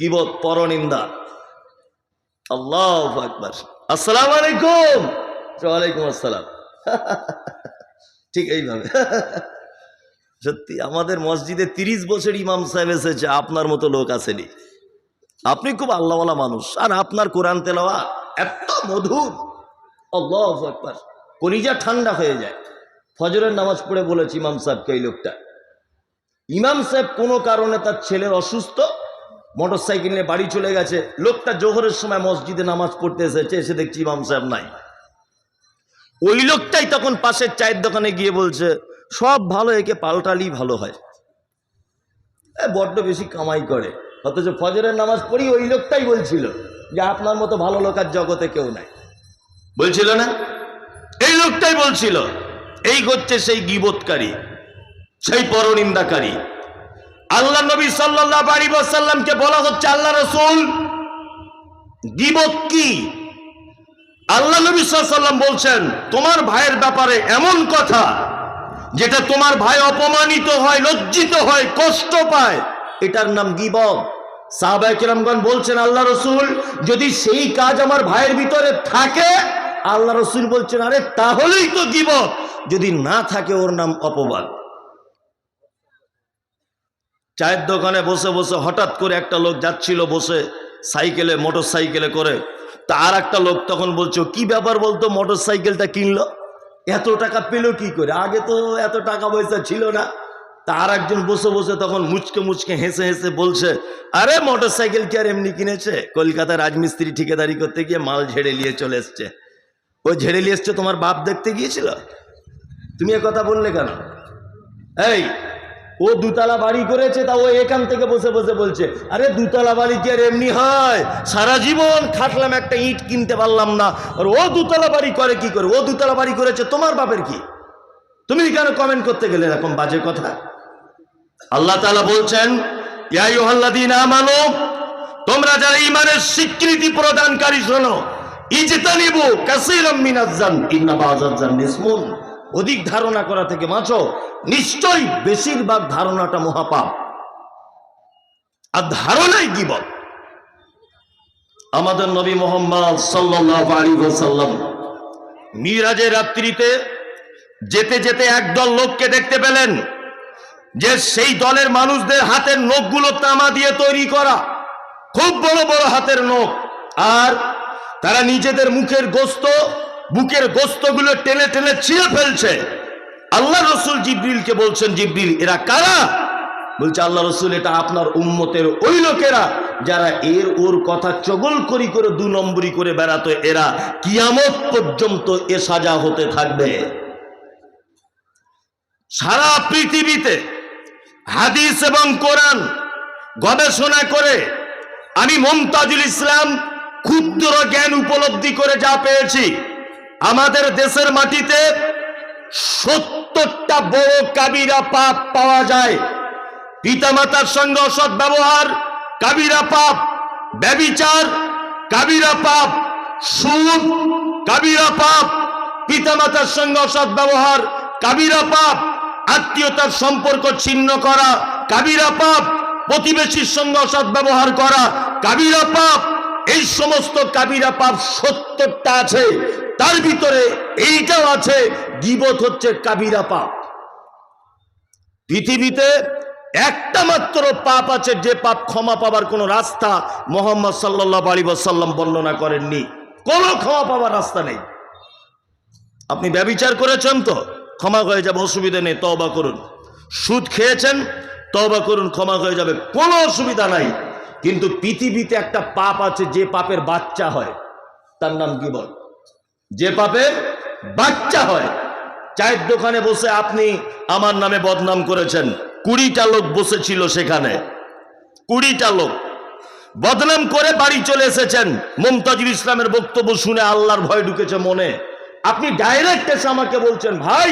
গিবত, পরনিন্দা। আল্লাহ আকবার। আসসালাম আলাইকুম। ওয়ালাইকুম আসসালাম। ঠিক এইভাবে। সত্যি, আমাদের মসজিদে তিরিশ বছর ইমাম সাহেব এসেছে, আপনার মতো লোক আসেনি। আপনি খুব আল্লাহওয়ালা মানুষ। আর আপনার কোরআন তেলাওয়া এত মধুর। আল্লাহ একবার কলিজা ঠান্ডা হয়ে যায়। ফজরের নামাজ পড়ে বলেছি ইমাম সাহেবকে এই লোকটা। ইমাম সাহেব কোনো কারণে তার ছেলের অসুস্থ মোটর সাইকেল নিয়ে বাড়ি চলে গেছে। লোকটা জোহরের সময় মসজিদে নামাজ পড়তে এসেছে, এসে দেখছি ইমাম সাহেব নাই। ওই লোকটাই তখন পাশের চায়ের দোকানে গিয়ে বলছে, সব ভালো, একে পাল্টালি ভালো হয়। বড্ড বেশি কামাই করে। অথচ ফজরের নামাজ পড়ি ওই লোকটাই বলছিল যে, আপনার মতো ভালো লোক আর জগতে কেউ নাই। বলছিল না? এই লোকটাই বলছিল, এই হচ্ছে সেই গিবতকারী সেই পরনিন্দাকারী। আল্লাহ নবী সাল্লাহ আলী সাল্লামকে বলা হচ্ছে আল্লাহ রসুল গিবত কি? আল্লাহ নবী সাল্লাম বলছেন, তোমার ভাইয়ের ব্যাপারে এমন কথা যেটা তোমার ভাই অপমানিত হয়, লজ্জিত হয়, কষ্ট পায়। এটার নাম গিবত। সাহাবায় কিরামগণ বলছেন, আল্লাহ রসুল, যদি সেই কাজ আমার ভাইয়ের ভিতরে থাকে, আল্লাহ রসুল বলছেন, আরে তাহলেই তো গিবত। যদি না থাকে, ওর নাম অপবাদ। চায়ের দোকানে বসে বসে হঠাৎ করে একটা লোক যাচ্ছিল বসে সাইকেলে মোটর সাইকেলে করে। তা আর একটা লোক তখন বলছো, কি ব্যাপার বলতো মোটর সাইকেলটা কিনলো? এত টাকা পেল কি করে? আগে তো এত টাকা পয়সা ছিল না। তার একজন বসে বসে তখন মুচকে মুচকে হেসে হেসে বলছে, আরে মোটর সাইকেল কি আর এমনি কিনেছে? কলকাতার রাজমিস্ত্রি ঠিকাদারি করতে গিয়ে মাল ঝেড়ে নিয়ে চলে এসছে। ও ঝেড়ে নিয়ে এসছে তোমার বাপ দেখতে গিয়েছিল? তুমি কথা বললে কেন? এই ও দুতলা বাড়ি করেছে, তা ও এখান থেকে বসে বসে বলছে, আরে দুতলা বাড়ি কি আর এমনি হয়? সারা জীবন খাটলাম একটা ইট কিনতে পারলাম না। আর ও দুতলা বাড়ি করে কি করে? ও দুতলা বাড়ি করেছে, তোমার বাপের কি? তুমি কেন কমেন্ট করতে গেলে এরকম বাজে কথা? আল্লাহ তালা বলছেন আমানু, তোমরা যারা ঈমানের স্বীকৃতি প্রদানকারী শোনো, ইজতানিবু কাসীরাম মিনাজ জান ইন্না বাযাজ জান ইসমুন অধিক ধারণা করা থেকে বাঁচো। নিশ্চয়ই বেশিরভাগ ধারণাটা মহাপাপ। আর ধারণাই গিবত আমাদের নবী মোহাম্মদ ওয়াসাল্লাম মিরাজের রাত্রিতে যেতে যেতে একদল লোককে দেখতে পেলেন যে সেই দলের মানুষদের হাতের নখগুলো তামা দিয়ে তৈরি করা। খুব বড় বড় হাতের নখ। আর তারা নিজেদের মুখের গোস্ত বুকের গোস্তগুলো টেনে টেনে ছিঁড়ে ফেলছে। আল্লাহ রসুল জিব্রিলকে বলছেন, জিব্রিল, এরা কারা? বলছে, আল্লাহ রসুল, এটা আপনার উম্মতের ওই লোকেরা যারা এর ওর কথা চগল করি করে দু নম্বরি করে বেড়াতো। এরা কিয়ামত পর্যন্ত এ সাজা হতে থাকবে। সারা পৃথিবীতে হাদিস এবং কোরআন গবেষণা করে আমি মমতাজুল ইসলাম ক্ষুদ্র জ্ঞান উপলব্ধি করে যা পেয়েছি। আমাদের দেশের মাটিতে সত্তরটা বড় কাবিরা পাপ পাওয়া যায়। পিতামাতার সঙ্গে অসৎ ব্যবহার, কাবিরা পাপ, ব্যবিচার, কাবিরা পাপ, সুদ, কাবিরা পাপ, পিতামাতার সঙ্গে অসৎ ব্যবহার, কাবিরা পাপ, আত্মীয়তার সম্পর্ক ছিন্ন করা, কাবিরা পাপ, প্রতিবেশীর সঙ্গে অসৎ ব্যবহার করা, কাবিরা পাপ সমস্ত কাবিরা পাপ সত্তরটা আছে, তার ভিতরে এইটাও আছে, গিবত হচ্ছে কাবিরা পাপ। পৃথিবীতে একটা মাত্র পাপ আছে, যে পাপ ক্ষমা পাবার কোনো রাস্তা মোহাম্মদ সাল্লাহ আলী সাল্লাম বর্ণনা করেননি। কোনো ক্ষমা পাবার রাস্তা নেই। আপনি ব্যবিচার করেছেন তো, ক্ষমা হয়ে যাবে, অসুবিধা নেই তবা করুন। সুদ খেয়েছেন তবা করুন, ক্ষমা হয়ে যাবে, কোনো অসুবিধা নাই। কিন্তু পৃথিবীতে একটা পাপ আছে, যে পাপের বাচ্চা হয়। তার নাম কি বল? যে পাপের বাচ্চা হয়। চায়ের দোকানে বসে আপনি আমার নামে বদনাম করেছেন। কুড়িটা লোক বসেছিল সেখানে। কুড়িটা লোক। বদনাম করে বাড়ি চলে এসেছেন। মমতাজুল ইসলামের বক্তব্য শুনে আল্লাহর ভয় ঢুকেছে মনে। আপনি ডাইরেক্ট এসে আমাকে বলছেন, ভাই,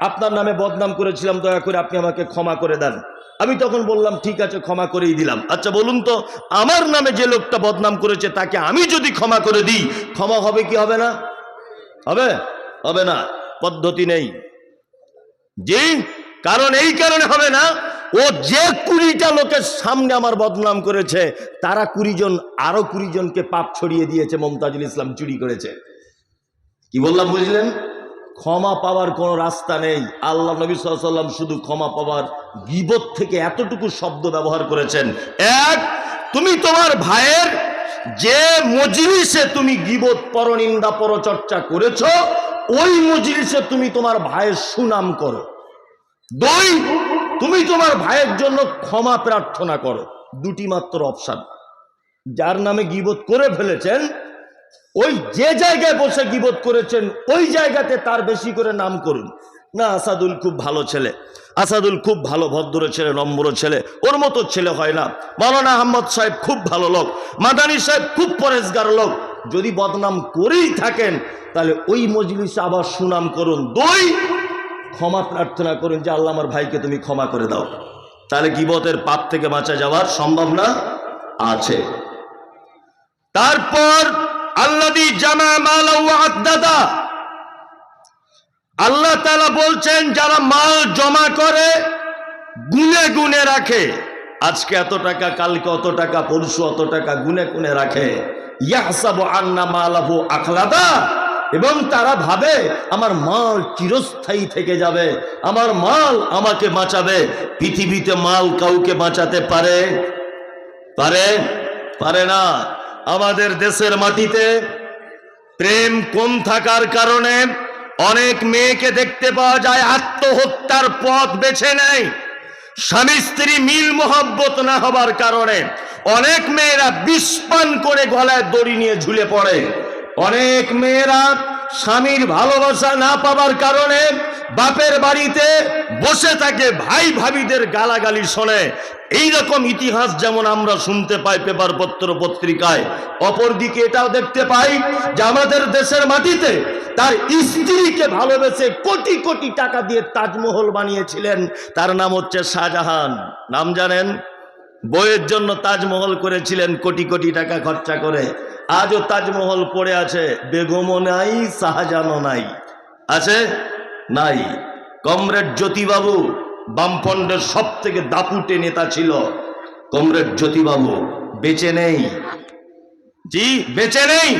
আপনার নামে বদনাম করেছিলাম, দয়া করে আপনি আমাকে ক্ষমা করে দেন। আমি তখন বললাম, ঠিক আছে, ক্ষমা করেই দিলাম। আচ্ছা বলুন তো, আমার নামে যে লোকটা বদনাম করেছে, তাকে আমি যদি ক্ষমা করে দিই, ক্ষমা হবে কি হবে না? হবে? হবে না, পদ্ধতি নেই। জি, কারণ এই কারণে হবে না, ও যে কুড়িটা লোকের সামনে আমার বদনাম করেছে, তারা কুড়ি জন, আরও কুড়ি জনকে পাপ ছড়িয়ে দিয়েছে, মমতাজুল ইসলাম চুরি করেছে। কি বললাম, বুঝলেন? ক্ষমা পাওয়ার কোনো রাস্তা নেই। আল্লাহ নবী সাল্লাম শুধু ক্ষমা পাওয়ার গিবত থেকে এতটুকু শব্দ ব্যবহার করেছেন। এক, তুমি তোমার ভাইয়ের যে মজলিসে তুমি গিবত, পরনিন্দা, পরচর্চা করেছ, ওই মজলিসে তুমি তোমার ভাইয়ের সুনাম করো। দুই, তুমি তোমার ভাইয়ের জন্য ক্ষমা প্রার্থনা করো। দুটি মাত্র অপশান। যার নামে গিবত করে ফেলেছেন ওই যে জায়গায় বসে গিবত করেছেন, ওই জায়গাতে তার বেশি করে নাম করুন। না, আসাদুল খুব ভালো ছেলে। আসাদুল খুব ভালো ভদ্র ছেলে, নম্র ছেলে। ওর মতো ছেলে হয় না। মাওলানা আহমদ সাহেব খুব ভালো লোক। মাদানী সাহেব খুব পরেশগার লোক। যদি বদনাম করেই থাকেন, তাহলে ওই মজলিসে আবার সুনাম করুন। দুই, ক্ষমা প্রার্থনা করুন যে, আল্লাহ আমার ভাইকে তুমি ক্ষমা করে দাও। তাহলে গিবতের পাপ থেকে বাঁচা যাওয়ার সম্ভাবনা আছে। তারপর আল্লাহ তালা বলছেন, যারা মাল জমা করে, গুনে গুনে রাখে। আজকে এত টাকা, কালকে অত টাকা, পরশু অত টাকা, গুনে গুনে রাখে। ইয়াহসাবু আন্না মালাহু আখলাদা। এবং তারা ভাবে, আমার মাল চিরস্থায়ী থেকে যাবে, আমার মাল আমাকে বাঁচাবে। পৃথিবীতে মাল কাউকে বাঁচাতে পারে? পারে? পারে না। আমাদের দেশের মাটিতে প্রেম কম থাকার কারণে অনেক মেয়েকে দেখতে পাওয়া যায় আত্মহত্যার পথ বেছে নেয়। স্বামী স্ত্রী মিল মোহব্বত না হবার কারণে অনেক মেয়েরা বিষপান করে গলায় দড়ি নিয়ে ঝুলে পড়ে। অনেক মেয়েরা স্বামীর ভালোবাসা না পাবার কারণে বাপের বাড়িতে বসে থাকে ভাই ভাবিদের গালাগালি শোনে। এই রকম ইতিহাস যেমন আমরা শুনতে পাই পেপার পত্র পত্রিকায়, অপরদিকে এটাও দেখতে পাই যে আমাদের দেশের মাটিতে তার স্ত্রীকে ভালোবেসে কোটি কোটি টাকা দিয়ে তাজমহল বানিয়েছিলেন। তার নাম হচ্ছে শাহজাহান। নাম জানেন? বইয়ের জন্য তাজমহল করেছিলেন কোটি কোটি টাকা খরচা করে। আজও তাজমহল পড়ে আছে। বেগমও নাই, শাহজাহানও নাই। আছে? নাই। কমরেড জ্যোতিবাবু বামফন্ডের সব থেকে দাপুটে নেতা ছিল। কমরেড জ্যোতিবাবু বেঁচে নেই। জি, বেঁচে নেই।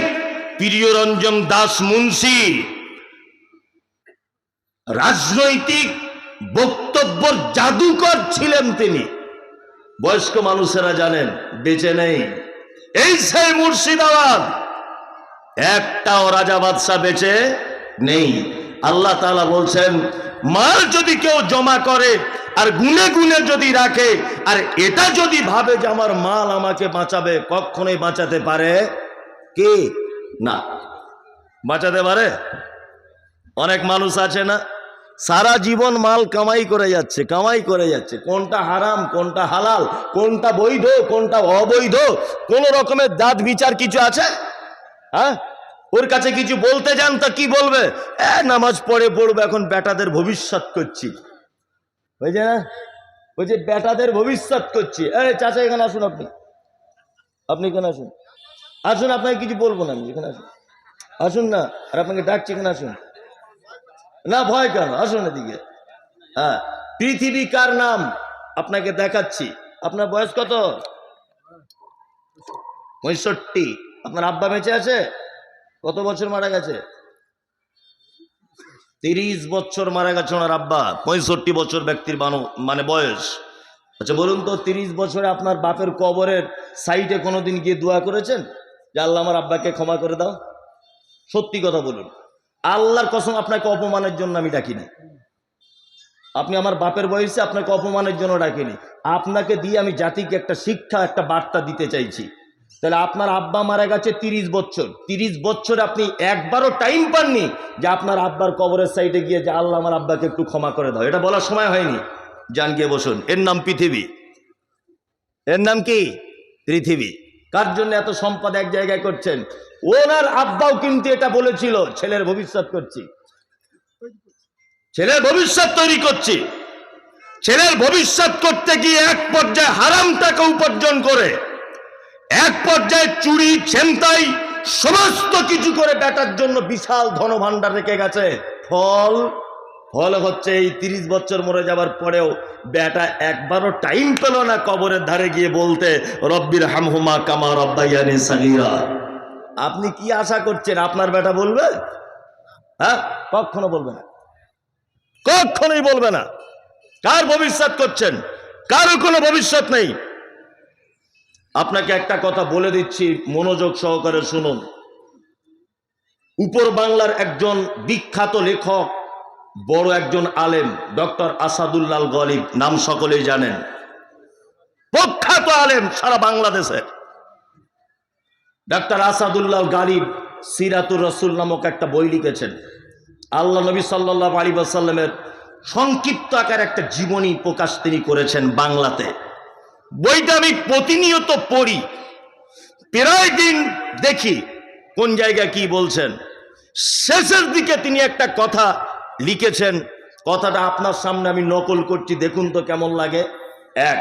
প্রিয়রঞ্জন দাস মুন্সি রাজনৈতিক বক্তব্যর জাদুকর ছিলেন তিনি। বয়স্ক মানুষেরা জানেন, বেঁচে নেই। এই সেই মুর্শিদাবাদ, একটাও রাজা বাদশাহ বেঁচে নেই। আল্লাহ তাআলা বলছেন মাল যদি কেউ জমা করে আর গুনে গুনে যদি রাখে, আর এটা যদি ভাবে যে আমার মাল আমাকে বাঁচাবে, কখনোই বাঁচাতে পারে কে? না। বাঁচাতে পারে? অনেক মানুষ আছে না? সারা জীবন মাল কামাই করে যাচ্ছে, কামাই করে যাচ্ছে। কোনটা হারাম, কোনটা হালাল, কোনটা বৈধ, কোনটা অবৈধ, কোন রকমের দাঁত বিচার কিছু আছে? হ্যাঁ? ওর কাছে কিছু বলতে যান তা কি বলবে? এ, নামাজ পড়ে পড়বে, এখন বেটাদের ভবিষ্যৎ করছি। বুঝছে না? বলছে বেটাদের ভবিষ্যৎ করছি। এ, চাচা, এখানে আসুন আপনি। আপনি এখানে আসুন। আসুন, আপনাকে কিছু বলব না আমি, এখানে আসুন। আসুন না, আর আপনাকে ডাকছি, এখানে আসুন। না, ভয় কেন? আসুন এদিকে। হ্যাঁ পৃথিবী কার নাম? আপনাকে দেখাচ্ছি। আপনার বয়স কত? পঁয়ষট্টি। আপনার আব্বা বেঁচে আছে? কত বছর মারা গেছে? তিরিশ বছর মারা গেছে ওনার আব্বা। পঁয়ষট্টি বছর ব্যক্তির মানো- বয়স। আচ্ছা বলুন তো, তিরিশ বছরে আপনার বাপের কবরের সাইডে কোনোদিন গিয়ে দোয়া করেছেন? যে আল্লাহ আমার আব্বাকে ক্ষমা করে দাও। সত্যি কথা বলুন। আল্লাহর কসম, আপনাকে অপমানের জন্য আমি ডাকিনি। আপনি আমার বাপের বয়সে আপনাকে অপমানের জন্য ডাকিনি। আপনাকে দিয়ে আমি জাতিকে একটা শিক্ষা, একটা বার্তা দিতে চাইছি। তাহলে আপনার আব্বা মারা গেছে তিরিশ বছর। তিরিশ বছর আপনি একবারও টাইম পাননি যে আপনার আব্বার কবরের সাইডে গিয়ে যে আল্লাহ আমার আব্বাকে একটু ক্ষমা করে দাও। এটা বলার সময় হয়নি। যান গিয়ে বসুন। এর নাম পৃথিবী। এর নাম কি? পৃথিবী। কার জন্য এত সম্পদ এক জায়গায় করছেন? ওনার আব্বাও কিন্তু এটা বলেছিল, ছেলের ভবিষ্যৎ করছি। ছেলের ভবিষ্যৎ তৈরি করছি। ছেলের ভবিষ্যৎ করতে গিয়ে এক পর্যায়ে হারাম টাকা উপার্জন করে, এক পর্যায়ে চুরি, ছেনতাই, সমস্ত কিছু করে বেটার জন্য বিশাল ধনভাণ্ডার রেখে গেছে। ফল ফল হচ্ছে এই তিরিশ বছর মরে যাবার পরেও বেটা একবারও টাইম পেল না কবরের ধারে গিয়ে বলতে, রব্বির হামহুমা কামা রব্বাইয়ানি সাগীরা। আপনি কি আশা করছেন আপনার বেটা বলবে? হ্যাঁ? কখনো বলবে না। কখনোই বলবে না। কার ভবিষ্যৎ করছেন? কারও কোনো ভবিষ্যৎ নেই। আপনাকে একটা কথা বলে দিচ্ছি, মনোযোগ সহকারে শুনুন। উপর বাংলার একজন বিখ্যাত লেখক বড় একজন আলেম, ডক্টর আসাদুল্লাল গলিব, নাম সকলেই জানেন। প্রখ্যাত আলেম সারা বাংলাদেশের ডক্টর আসাদুল্লাহ গালিব সিরাতুর রসুল নামক একটা বই লিখেছেন। আল্লাহ নবী সাল্লাহ আলী আসাল্লামের সংক্ষিপ্ত আকার একটা জীবনী প্রকাশ তিনি করেছেন বাংলাতে। বইটা আমি প্রতিনিয়ত পড়ি। প্রায় দিন দেখি কোন জায়গায় কি বলছেন। শেষের দিকে তিনি একটা কথা লিখেছেন, কথাটা আপনার সামনে আমি নকল করছি, দেখুন তো কেমন লাগে। এক,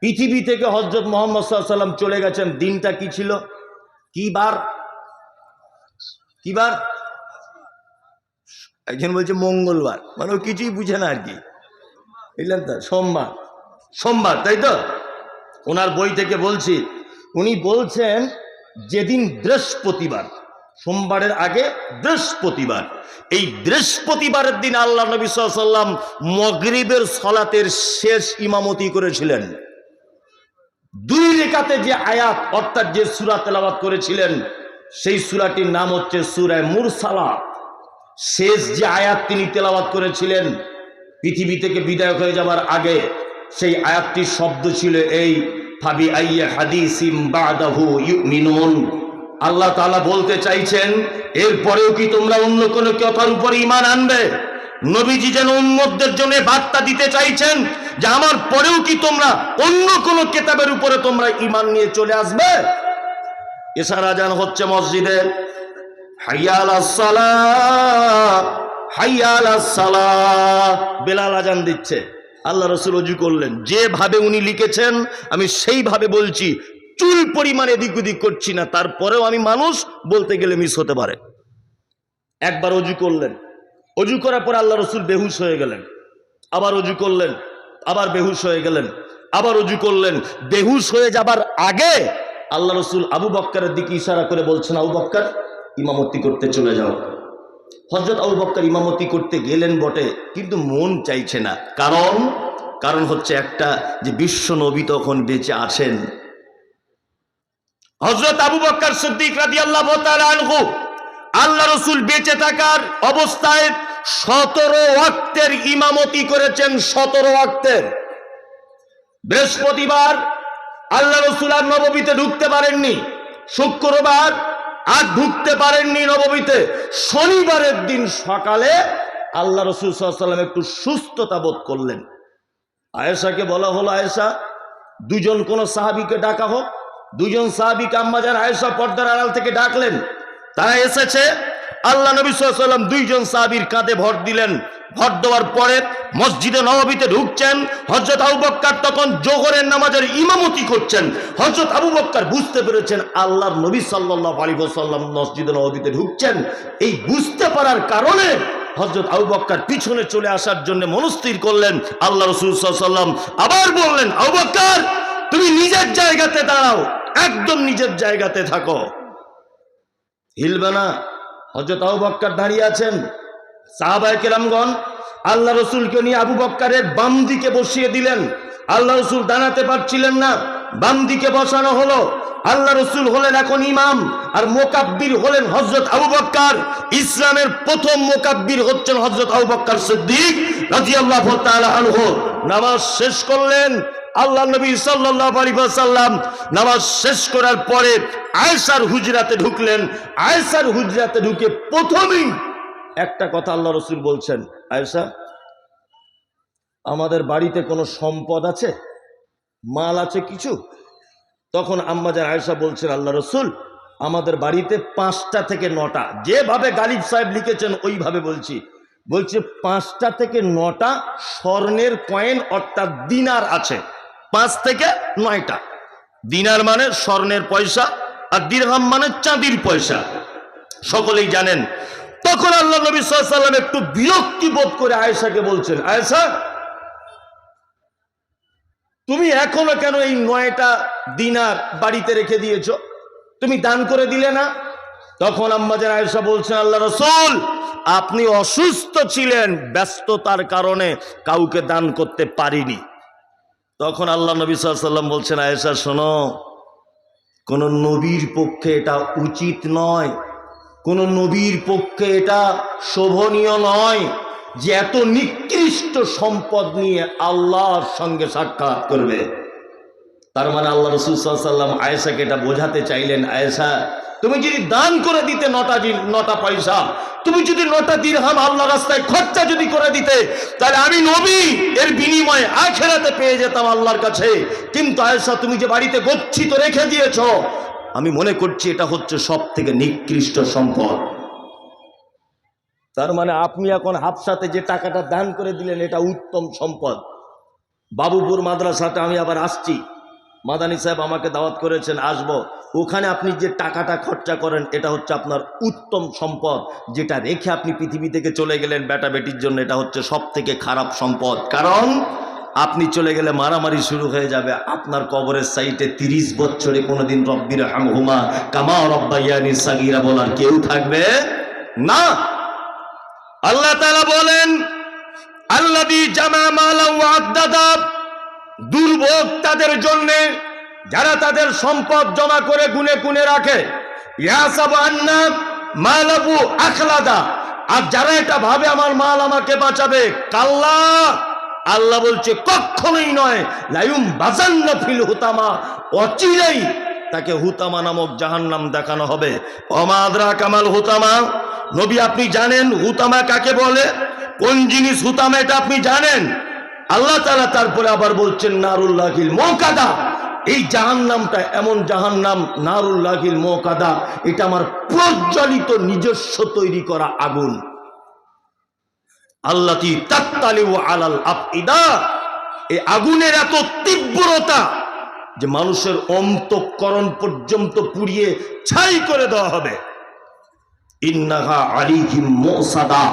পৃথিবী থেকে হজরত মোহাম্মদ সাল্লাম চলে গেছেন, দিনটা কি ছিল? কি বার? কি বার? একজন বলছে মঙ্গলবার মানে ও কিছুই বুঝে না আর কি। বুঝলেন তো? সোমবার। সোমবার, তাই তো? ওনার বই থেকে বলছি, উনি বলছেন, যেদিন বৃহস্পতিবার সোমবারের আগে বৃহস্পতিবার। এই বৃহস্পতিবারের দিন আল্লাহ নবী সাল্লাম মগরিবের সলাতের শেষ ইমামতি করেছিলেন। দুই রেখাতে যে আয়াত, অর্থাৎ যে সুরা তেলাবাত করেছিলেন, সেই সুরাটির নাম হচ্ছে সুরায় মুরসালা শেষ যে আয়াত তিনি তেলাবাত করেছিলেন, পৃথিবী থেকে বিদায় হয়ে যাবার আগে, সেই আয়াতটির শব্দ ছিল এই ফাবি আইয়া হাদিসিম বাদাহু ইউমিনুন। আল্লাহ তাআলা বলতে চাইছেন, এরপরেও কি তোমরা অন্য কোনো কথার উপর ইমান আনবে? নবীজি যেন উম্মতদের জন্য বার্তা দিতে চাইছেন যে আমার পরেও কি তোমরা অন্য কোন কেতাবের উপরে তোমরা ইমান নিয়ে চলে আসবে? এছাড়া যেন হচ্ছে মসজিদে। হাইয়াল বেলাল আজান দিচ্ছে। আল্লাহ রসুল অজু করলেন। যেভাবে উনি লিখেছেন, আমি সেইভাবে বলছি। চুল পরিমাণ এদিক ওদিক করছি না, তারপরেও আমি মানুষ বলতে গেলে মিস হতে পারে। একবার অজু করলেন। অজু করার পর আল্লাহ রসুল বেহুশ হয়ে গেলেন। আবার অজু করলেন, আবার বেহুশ হয়ে গেলেন, আবার অজু করলেন। বেহুশ হয়ে যাবার আগে আল্লাহ রসুল আবু বক্কারের দিকে ইশারা করে বলছেন, আবু বক্কার, ইমামতি করতে চলে যাও। হজরত আবু বক্কর ইমামতি করতে গেলেন বটে, কিন্তু মন চাইছে না। কারণ কারণ হচ্ছে একটা যে বিশ্ব নবী তখন বেঁচে আছেন। হজরত আবু বক্কর সিদ্দিক রাদি আল্লাহ আনহু আল্লাহ রসুল বেঁচে থাকার অবস্থায় সতেরো ওয়াক্তের ইমামতি করেছেন, সতেরো ওয়াক্তের। বৃহস্পতিবার আল্লাহ রসুল আর নবমীতে ঢুকতে পারেননি, শুক্রবার আর ঢুকতে পারেননি নবমীতে। শনিবারের দিন সকালে আল্লাহ রসুল সাল্লাম একটু সুস্থতা বোধ করলেন। আয়েশাকে বলা হলো, আয়েশা, দুজন কোন সাহাবিকে ডাকা হোক দুজন সাহাবিকে আম্মাজান আয়েশা পর্দার আড়াল থেকে ডাকলেন। তারা এসেছে। আল্লাহ নবী সাল্লাম দুইজন সাহাবির কাঁধে ভর দিলেন। ভর দেওয়ার পরে মসজিদে নববীতে ঢুকছেন। হজরত আবু বক্কর তখন জোহরের নামাজের ইমামতি করছেন। হজরত আবু বক্কর বুঝতে পেরেছেন আল্লাহর নবী সাল্লাহ আলী সাল্লাম মসজিদে নববীতে ঢুকছেন। এই বুঝতে পারার কারণে হজরত আবু বক্কর পিছনে চলে আসার জন্য মনস্থির করলেন। আল্লাহ রসুল সাল্লাম আবার বললেন, আবু বক্কর, তুমি নিজের জায়গাতে দাঁড়াও। একদম নিজের জায়গাতে থাকো। হিলবে না হজরত আবু বক্কর দাঁড়িয়ে আছেন। সাহাবায় কেরামগণ আল্লাহ রসুলকে নিয়ে আবু বক্কারের বাম দিকে বসিয়ে দিলেন। আল্লাহ রসুল দাঁড়াতে পারছিলেন না, বাম দিকে বসানো হলো। আল্লাহ রসুল হলেন এখন ইমাম, আর মোকাব্বির হলেন হজরত আবু বক্কার। ইসলামের প্রথম মোকাব্বির হচ্ছেন হজরত আবু বক্কার সিদ্দিক নামাজ শেষ করলেন আল্লাহ নবী সাল্লাম নামাজ শেষ করার পরে আয়েশার হুজরাতে ঢুকলেন। আয়েশার হুজরাতে ঢুকে প্রথমেই একটা কথা আল্লাহ রসুল বলছেন, আয়েশা, আমাদের বাড়িতে কোনো সম্পদ আছে? মাল আছে কিছু? তখন আম্মাজান আয়েশা বলছেন, আল্লাহ রসুল, আমাদের বাড়িতে পাঁচটা থেকে নটা, যেভাবে গালিব সাহেব লিখেছেন ওইভাবে বলছি। বলছে, পাঁচটা থেকে নটা স্বর্ণের কয়েন অর্থাৎ দিনার আছে। পাঁচ থেকে নয়টা। দিনার মানে স্বর্ণের পয়সা আর দীর্ঘাম মানে চাঁদির পয়সা। সকলেই জানেন। তখন আল্লাহ নবী সাল্লাম একটু বিরক্তি বোধ করে আয়েশাকে বলছেন, আয়েশা, তুমি এখনও কেন এই নয়টা দিনার বাড়িতে রেখে দিয়েছ? তুমি দান করে দিলে না? তখন আম্মাজান আয়েশা বলছেন, আল্লাহ রসুল, আপনি অসুস্থ ছিলেন, ব্যস্ততার কারণে কাউকে দান করতে পারিনি। তখন আল্লাহ নবী সাল্লাম বলছেন, আয়েশা, শোনো, কোন নবীর পক্ষে এটা উচিত নয়। কোন নবীর পক্ষে এটা শোভনীয় নয় যে এত নিকৃষ্ট সম্পদ নিয়ে আল্লাহর সঙ্গে সাক্ষাৎ করবে। তার মানে আল্লাহ রসুল সাল্লাম আয়েশাকে এটা বোঝাতে চাইলেন, আয়েশা তুমি যদি দান করে দিতে নটা নটা পয়সা, তুমি যদি নটা দিরহাম আল্লাহ রাস্তায় খরচা যদি করে দিতে, তাহলে আমি নবী, এর বিনিময়ে আখেরাতে পেয়ে যেতাম আল্লাহর কাছে। কিন্তু আয়সা তুমি যে বাড়িতে গচ্ছিত রেখে দিয়েছ, আমি মনে করছি এটা হচ্ছে সব থেকে নিকৃষ্ট সম্পদ। তার মানে আপনি এখন হাফসাতে যে টাকাটা দান করে দিলেন, এটা উত্তম সম্পদ। বাবুপুর মাদ্রাসাতে আমি আবার আসছি। মাদানী সাহেব আমাকে দাওয়াত করেছেন, আসব। ওখানে আপনি যে টাকাটা খরচা করেন, এটা হচ্ছে আপনার উত্তম সম্পদ, যেটা রেখে আপনি পৃথিবী থেকে চলে গেলেন বেটা বেটির জন্য, এটা হচ্ছে সব থেকে খারাপ সম্পদ। কারণ আপনি চলে গেলে মারামারি শুরু হয়ে যাবে। আপনার কবরের সাইটে তিরিশ বছরে কোনোদিন রব্বির হামহুমা কামা রব্বাইয়ানি সাগিরা বলার কেউ থাকবে না। আল্লাহ তাআলা বলেন আল্লাদি জামা মালা ওয়াদ্দাদা দুর্ভোগ তাদের জন্য, যারা তাদের সম্পদ জমা করে গুনে গুনে রাখে। আখলাদা। আর যারা এটা ভাবে, আমার মাল আমাকে বাঁচাবে। কাল্লা, আল্লাহ বলছে, কখনোই নয়। লায়ুম ফিল হুতামা। অচিরেই তাকে হুতামা নামক জাহান্নাম দেখানো হবে। অমাদরা কামাল হুতামা। নবী, আপনি জানেন হুতামা কাকে বলে? কোন জিনিস হুতামা, এটা আপনি জানেন? আল্লাহ তালা তারপরে আবার বলছেন, নারুল্লাহিল মৌকাদা এই জাহান্নামটা এমন জাহান্নাম, নারুল্লাহিল মৌকাদা এটা আমার প্রজ্বলিত নিজস্ব তৈরি করা আগুন। আল্লাহ আলাল আফইদা। এই আগুনের এত তীব্রতা যে মানুষের অন্তঃকরণ পর্যন্ত পুড়িয়ে ছাই করে দেওয়া হবে। ইন্নাহা আলিহিম মোসাদা